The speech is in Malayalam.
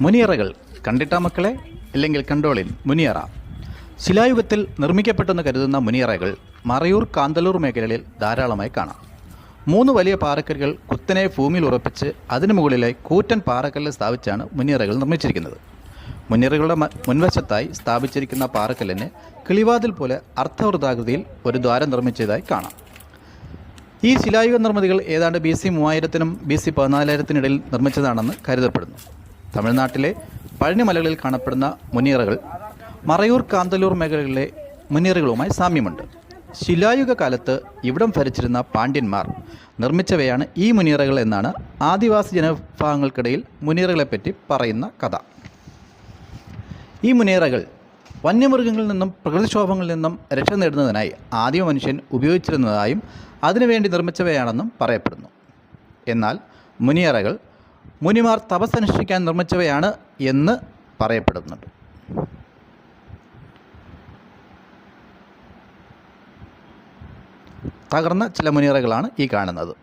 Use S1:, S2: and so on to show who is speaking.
S1: മുനിയറകൾ കണ്ടിട്ടാ മക്കളെ? അല്ലെങ്കിൽ കണ്ടോളിൻ മുനിയറ. ശിലായുഗത്തിൽ നിർമ്മിക്കപ്പെട്ടെന്ന് കരുതുന്ന മുനിയറകൾ മറയൂർ കാന്തലൂർ മേഖലകളിൽ ധാരാളമായി കാണാം. മൂന്ന് വലിയ പാറക്കല്ലുകൾ കുത്തനെ ഭൂമിയിൽ ഉറപ്പിച്ച് അതിനു മുകളിലായി കൂറ്റൻ പാറക്കല്ല് സ്ഥാപിച്ചാണ് മുനിയറകൾ നിർമ്മിച്ചിരിക്കുന്നത്. മുനിയറകളുടെ മുൻവശത്തായി സ്ഥാപിച്ചിരിക്കുന്ന പാറക്കല്ലിന് കിളിവാതിൽ പോലെ അർത്ഥവൃതാകൃതിയിൽ ഒരു ദ്വാരം നിർമ്മിച്ചതായി കാണാം. ഈ ശിലായുഗ നിർമ്മിതികൾ ഏതാണ്ട് ബി സി മൂവായിരത്തിനും ബി സി പതിനാലായിരത്തിനിടയിൽ നിർമ്മിച്ചതാണെന്ന് കരുതപ്പെടുന്നു. തമിഴ്നാട്ടിലെ പഴനിമലകളിൽ കാണപ്പെടുന്ന മുനിയറകൾ മറയൂർ കാന്തല്ലൂർ മേഖലകളിലെ മുനിയറകളുമായി സാമ്യമുണ്ട്. ശിലായുഗ കാലത്ത് ഇവിടം ഭരിച്ചിരുന്ന പാണ്ഡ്യന്മാർ നിർമ്മിച്ചവയാണ് ഈ മുനിയറകൾ എന്നാണ് ആദിവാസി ജനവിഭാഗങ്ങൾക്കിടയിൽ മുനിയറകളെപ്പറ്റി പറയുന്ന കഥ. ഈ മുനിയറകൾ വന്യമൃഗങ്ങളിൽ നിന്നും പ്രകൃതിക്ഷോഭങ്ങളിൽ നിന്നും രക്ഷ നേടുന്നതിനായി ആദിമ മനുഷ്യൻ ഉപയോഗിച്ചിരുന്നതായും അതിനുവേണ്ടി നിർമ്മിച്ചവയാണെന്നും പറയപ്പെടുന്നു. എന്നാൽ മുനിയറകൾ മുനിമാർ തപസ്സനുഷ്ഠിക്കാൻ നിർമ്മിച്ചവയാണ് എന്ന് പറയപ്പെടുന്നുണ്ട്. തകർന്ന ചില മുനിയറകളാണ് ഈ കാണുന്നത്.